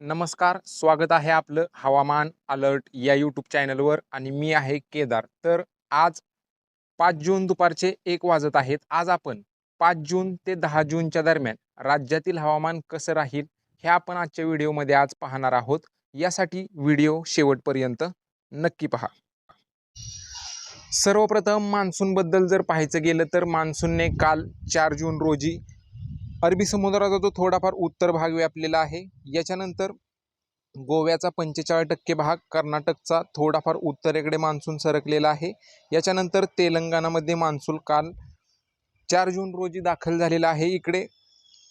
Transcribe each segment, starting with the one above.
नमस्कार स्वागत आहे आपलं हवामान अलर्ट या यूट्यूब चॅनलवर आणि मी आहे केदार. तर आज पाच जून दुपारचे एक वाजत आहेत. आज आपण पाच जून ते दहा जूनच्या दरम्यान राज्यातील हवामान कसं राहील हे आपण आजच्या व्हिडिओमध्ये आज पाहणार आहोत. यासाठी व्हिडिओ शेवटपर्यंत नक्की पहा. सर्वप्रथम मान्सूनबद्दल जर पाहायचं गेलं तर मान्सूनने काल चार जून रोजी अरबी समुद्राचा जो थोडाफार उत्तर भाग व्यापलेला आहे याच्यानंतर गोव्याचा पंचेचाळीस टक्के भाग कर्नाटकचा थोडाफार उत्तरेकडे मान्सून सरकलेला आहे. याच्यानंतर तेलंगणामध्ये मान्सून काल चार जून रोजी दाखल झालेला आहे. इकडे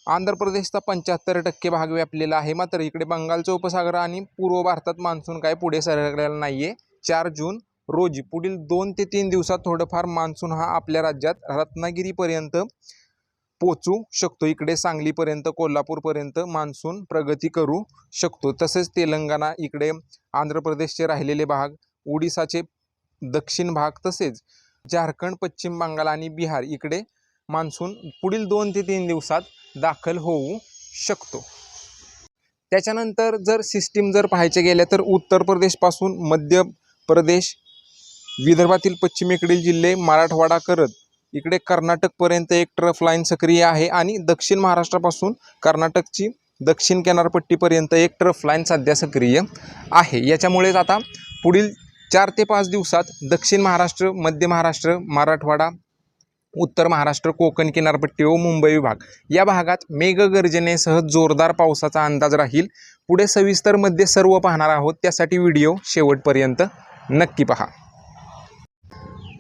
आंध्र प्रदेशचा पंच्याहत्तर टक्के भाग व्यापलेला आहे. मात्र इकडे बंगालचा उपसागर आणि पूर्व भारतात मान्सून काय पुढे सरकलेला नाही आहे चार जून रोजी पुढील दोन ते तीन दिवसात थोडंफार मान्सून हा आपल्या राज्यात रत्नागिरीपर्यंत पोचू शकतो. इकडे सांगलीपर्यंत कोल्हापूरपर्यंत मान्सून प्रगती करू शकतो. तसेच तेलंगणा इकडे आंध्र प्रदेशचे राहिलेले भाग ओडिसाचे दक्षिण भाग तसेच झारखंड पश्चिम बंगाल आणि बिहार इकडे मान्सून पुढील दोन ते तीन दिवसात दाखल होऊ शकतो. त्याच्यानंतर जर सिस्टीम जर पाहायचे गेल्या तर उत्तर प्रदेशपासून मध्य प्रदेश विदर्भातील पश्चिमेकडील जिल्हे मराठवाडा करत इकडे कर्नाटकपर्यंत एक ट्रफ लाईन सक्रिय आहे आणि दक्षिण महाराष्ट्रापासून कर्नाटकची दक्षिण किनारपट्टीपर्यंत एक ट्रफ लाईन सध्या सक्रिय आहे. याच्यामुळेच आता पुढील चार ते पाच दिवसात दक्षिण महाराष्ट्र मध्य महाराष्ट्र मराठवाडा उत्तर महाराष्ट्र कोकण किनारपट्टी व मुंबई विभाग या भागात मेघगर्जनेसह जोरदार पावसाचा अंदाज राहील. पुढे सविस्तरमध्ये सर्व पाहणार आहोत. त्यासाठी व्हिडिओ शेवटपर्यंत नक्की पहा.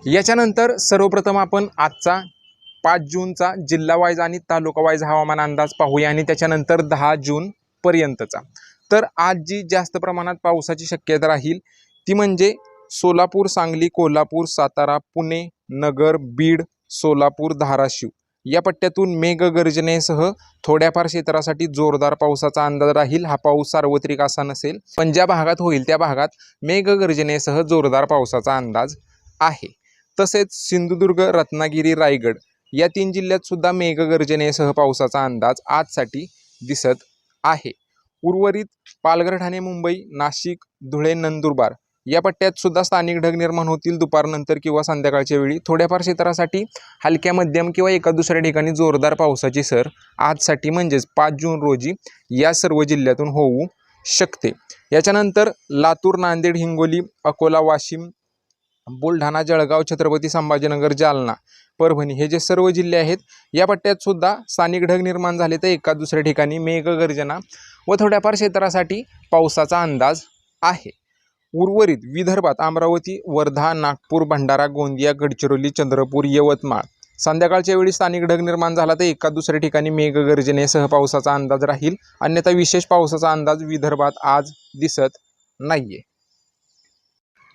याच्यानंतर सर्वप्रथम आपण आजचा पाच जूनचा जिल्हा वाईज आणि तालुका वाईज हवामान अंदाज पाहूया आणि त्याच्यानंतर दहा जूनपर्यंतचा तर आज जी जास्त प्रमाणात पावसाची शक्यता राहील ती म्हणजे सोलापूर सांगली कोल्हापूर सातारा पुणे नगर बीड सोलापूर धाराशिव. या पट्ट्यातून मेघगर्जनेसह थोड्याफार क्षेत्रासाठी जोरदार पावसाचा अंदाज राहील. हा पाऊस सार्वत्रिक असा नसेल पण ज्या भागात होईल त्या भागात मेघगर्जनेसह जोरदार पावसाचा अंदाज आहे. तसेच सिंधुदुर्ग रत्नागिरी रायगड या तीन जिल्ह्यात सुद्धा मेघगर्जनेसह पावसाचा अंदाज आजसाठी दिसत आहे. उर्वरित पालघर ठाणे मुंबई नाशिक धुळे नंदुरबार या पट्ट्यात सुद्धा स्थानिक ढग निर्माण होतील दुपारनंतर किंवा संध्याकाळच्या वेळी. थोड्याफार क्षेत्रासाठी हलक्या मध्यम किंवा एका दुसऱ्या ठिकाणी जोरदार पावसाची सर आजसाठी म्हणजेच पाच जून रोजी या सर्व जिल्ह्यातून होऊ शकते. याच्यानंतर लातूर नांदेड हिंगोली अकोला वाशिम बुलढाणा जळगाव छत्रपती संभाजीनगर जालना परभणी हे जे सर्व जिल्हे आहेत या पट्ट्यात सुद्धा स्थानिक ढग निर्माण झाले तर एका दुसऱ्या ठिकाणी मेघगर्जना व थोड्याफार क्षेत्रासाठी पावसाचा अंदाज आहे. उर्वरित विदर्भात अमरावती वर्धा नागपूर भंडारा गोंदिया गडचिरोली चंद्रपूर यवतमाळ संध्याकाळच्या वेळी स्थानिक ढग निर्माण झाला तर एका दुसऱ्या ठिकाणी मेघगर्जनेसह पावसाचा अंदाज राहील. अन्यथा विशेष पावसाचा अंदाज विदर्भात आज दिसत नाही आहे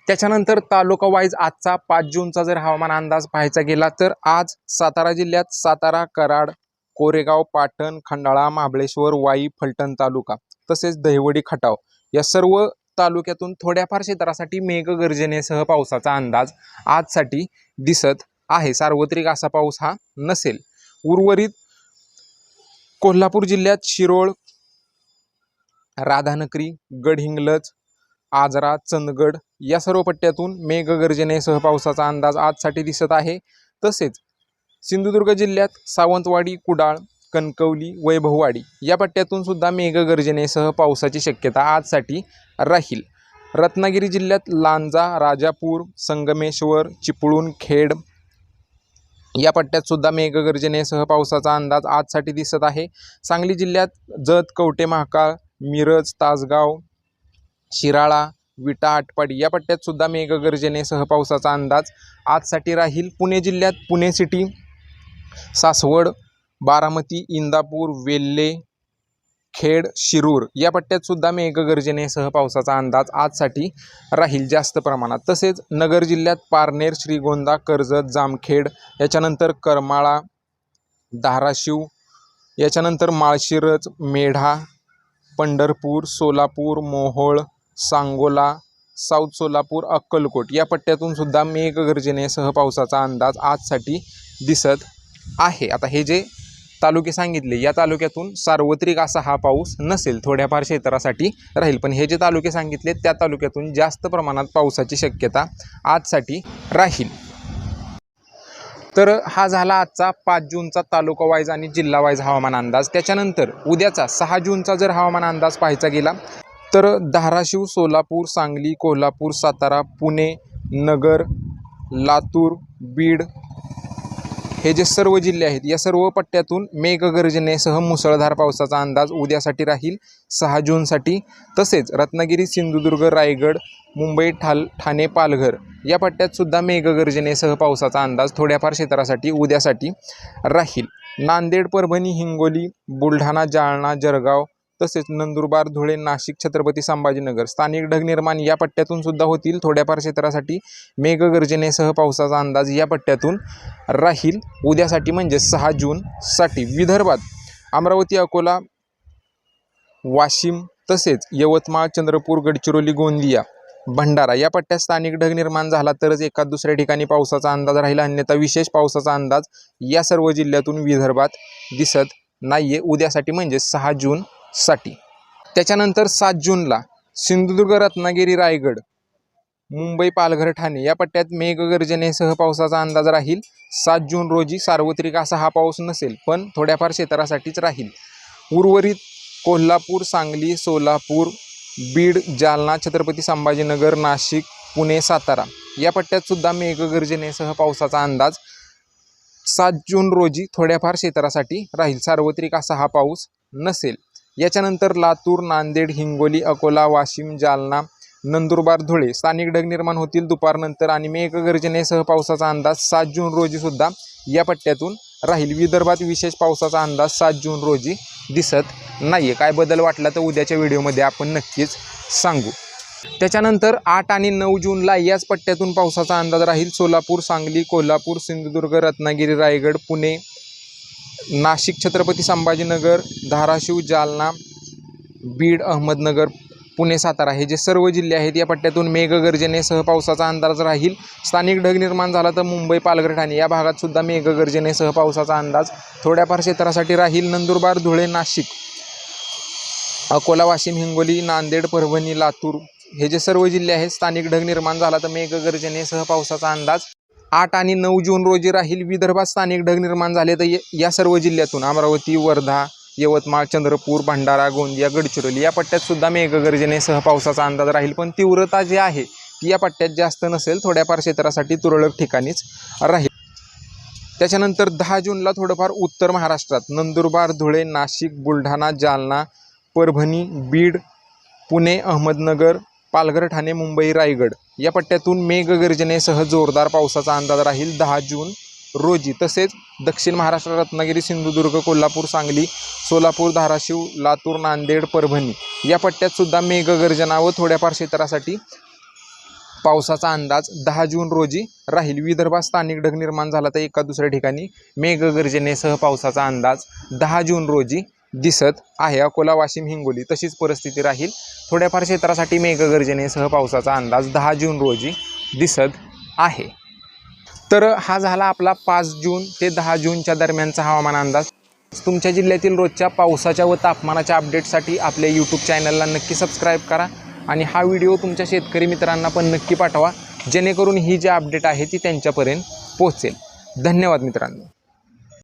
त्याच्यानंतर तालुका वाईज आजचा पाच जूनचा जर हवामान अंदाज पाहायचा गेला तर आज सातारा जिल्ह्यात सातारा कराड कोरेगाव पाटण खंडाळा महाबळेश्वर वाई फलटण तालुका तसेच दहिवडी खटाव या सर्व तालुक्यातून थोड्याफार क्षेत्रासाठी मेघगर्जनेसह पावसाचा अंदाज आजसाठी दिसत आहे. सार्वत्रिक असा पाऊस हा नसेल. उर्वरित कोल्हापूर जिल्ह्यात शिरोळ राधानगरी गडहिंग्लज आजरा चंदगड या सर्व पट्ट्यातून मेघगर्जनेसह पावसाचा अंदाज आजसाठी दिसत आहे. तसेच सिंधुदुर्ग जिल्ह्यात सावंतवाडी कुडाळ कणकवली वैभववाडी या पट्ट्यातून सुद्धा मेघगर्जनेसह पावसाची शक्यता आजसाठी राहील. रत्नागिरी जिल्ह्यात लांजा राजापूर संगमेश्वर चिपळूण खेड या पट्ट्यात सुद्धा मेघगर्जनेसह पावसाचा अंदाज आजसाठी दिसत आहे. सांगली जिल्ह्यात जत कवटे महाकाळ मिरज तासगाव शिराळा विटा आटपाडी या पट्ट्यात सुद्धा मेघगर्जनेसह पावसाचा अंदाज. आजसाठी राहील पुणे जिल्ह्यात पुणे सिटी सासवड बारामती इंदापूर वेल्हे खेड शिरूर या पट्ट्यात सुद्धा मेघगर्जनेसह पावसाचा अंदाज आजसाठी राहील जास्त प्रमाणात. तसेच नगर जिल्ह्यात पारनेर श्रीगोंदा कर्जत जामखेड याच्यानंतर करमाळा धाराशिव याच्यानंतर माळशिरज मेढा पंढरपूर सोलापूर मोहोळ सांगोला साऊथ सोलापूर अक्कलकोट या पट्ट्यातून सुद्धा मेघगर्जनेसह पावसाचा अंदाज आजसाठी दिसत आहे. आता हे जे तालुके सांगितले या तालुक्यातून सार्वत्रिक असा हा पाऊस नसेल थोड्याफार क्षेत्रासाठी राहील. पण हे जे तालुके सांगितले त्या तालुक्यातून जास्त प्रमाणात पावसाची शक्यता आजसाठी राहील. तर हा झाला आजचा पाच जूनचा तालुका वाईज आणि जिल्हा वाईज हवामान अंदाज. त्याच्यानंतर उद्याचा सहा जूनचा जर हवामान अंदाज पाहायचा गेला तर धाराशिव सोलापूर सांगली कोल्हापूर सातारा पुणे नगर लातूर बीड हे जे सर्व जिल्हे आहेत या सर्व पट्ट्यातून मेघगर्जनेसह मुसळधार पावसाचा अंदाज उद्यासाठी राहील सहा जूनसाठी. तसेच रत्नागिरी सिंधुदुर्ग रायगड मुंबई ठाल ठाणे पालघर या पट्ट्यातसुद्धा मेघगर्जनेसह पावसाचा अंदाज थोड्याफार क्षेत्रासाठी उद्यासाठी राहील. नांदेड परभणी हिंगोली बुलढाणा जालना जळगाव तसेच नंदुरबार धुळे नाशिक छत्रपती संभाजीनगर स्थानिक ढग निर्माण या पट्ट्यातून सुद्धा होतील. थोड्याफार क्षेत्रासाठी मेघगर्जनेसह पावसाचा अंदाज या पट्ट्यातून राहील. उद्यासाठी म्हणजे सहा जूनसाठी विदर्भात अमरावती अकोला वाशिम तसेच यवतमाळ चंद्रपूर गडचिरोली गोंदिया भंडारा या पट्ट्यात स्थानिक ढग निर्माण झाला तरच एका दुसऱ्या ठिकाणी पावसाचा अंदाज राहील. अन्यथा विशेष पावसाचा अंदाज या सर्व जिल्ह्यातून विदर्भात दिसत नाही आहे उद्यासाठी म्हणजे सहा जून साठी. त्याच्यानंतर सात जूनला सिंधुदुर्ग रत्नागिरी रायगड मुंबई पालघर ठाणे या पट्ट्यात मेघगर्जनेसह पावसाचा अंदाज राहील. सात जून रोजी सार्वत्रिक असा हा पाऊस नसेल पण थोड्याफार क्षेत्रासाठीच राहील. उर्वरित कोल्हापूर सांगली सोलापूर बीड जालना छत्रपती संभाजीनगर नाशिक पुणे सातारा या पट्ट्यात सुद्धा मेघगर्जनेसह पावसाचा अंदाज सात जून रोजी थोड्याफार क्षेत्रासाठी राहील. सार्वत्रिक असा हा पाऊस नसेल. याच्यानंतर लातूर नांदेड हिंगोली अकोला वाशिम जालना नंदुरबार धुळे स्थानिक ढग निर्माण होतील दुपारनंतर आणि मेघगर्जनेसह पावसाचा अंदाज सात जून रोजी सुद्धा या पट्ट्यातून राहील. विदर्भात विशेष पावसाचा अंदाज सात जून रोजी दिसत नाही आहे काय बदल वाटला तर उद्याच्या व्हिडिओमध्ये आपण नक्कीच सांगू. त्याच्यानंतर आठ आणि नऊ जूनला याच पट्ट्यातून पावसाचा अंदाज राहील. सोलापूर सांगली कोल्हापूर सिंधुदुर्ग रत्नागिरी रायगड पुणे नाशिक छत्रपती संभाजीनगर धाराशिव जालना बीड अहमदनगर पुणे सातारा हे जे सर्व जिल्हे आहेत या पट्ट्यातून मेघगर्जनेसह पावसाचा अंदाज राहील. स्थानिक ढग निर्माण झाला तर मुंबई पालघर ठाणे या भागात सुद्धा मेघगर्जनेसह पावसाचा अंदाज थोड्याफार क्षेत्रासाठी राहील. नंदुरबार धुळे नाशिक अकोला वाशिम हिंगोली नांदेड परभणी लातूर हे जे सर्व जिल्हे आहेत स्थानिक ढग निर्माण झाला तर मेघगर्जनेसह पावसाचा अंदाज आठ आणि नऊ जून रोजी राहील विदर्भात स्थानिक ढग निर्माण झाले तर या- सर्व जिल्ह्यातून अमरावती वर्धा यवतमाळ चंद्रपूर भंडारा गोंदिया गडचिरोली या पट्ट्यात सुद्धा मेघगर्जनेसह पावसाचा अंदाज राहील. पण तीव्रता जी आहे ती या पट्ट्यात जास्त नसेल थोड्याफार क्षेत्रासाठी तुरळक ठिकाणीच राहील. त्याच्यानंतर दहा जूनला थोडंफार उत्तर महाराष्ट्रात नंदुरबार धुळे नाशिक बुलढाणा जालना परभणी बीड पुणे अहमदनगर पालघर ठाणे मुंबई रायगड या पट्ट्यातून मेघगर्जनेसह जोरदार पावसाचा अंदाज राहील दहा जून रोजी. तसेच दक्षिण महाराष्ट्र रत्नागिरी सिंधुदुर्ग कोल्हापूर सांगली सोलापूर धाराशिव लातूर नांदेड परभणी या पट्ट्यात सुद्धा मेघगर्जना व थोड्याफार क्षेत्रासाठी पावसाचा अंदाज दहा जून रोजी राहील. विदर्भात स्थानिक ढग निर्माण झाला तर एका दुसऱ्या ठिकाणी मेघगर्जनेसह पावसाचा अंदाज दहा जून रोजी दिसत आहे. अकोला वाशिम हिंगोली तशीच परिस्थिती राहील. थोड्याफार क्षेत्रासाठी मेघगर्जनेसह पावसाचा अंदाज दहा जून रोजी दिसत आहे. तर हा झाला आपला पाच जून ते दहा जूनच्या दरम्यानचा हवामान अंदाज. तुमच्या जिल्ह्यातील रोजच्या पावसाच्या व तापमानाच्या अपडेटसाठी आपल्या यूट्यूब चॅनलला नक्की सबस्क्राईब करा आणि हा व्हिडिओ तुमच्या शेतकरी मित्रांना पण नक्की पाठवा. जेणेकरून ही जी अपडेट आहे ती त्यांच्यापर्यंत पोहोचेल. धन्यवाद मित्रांनो.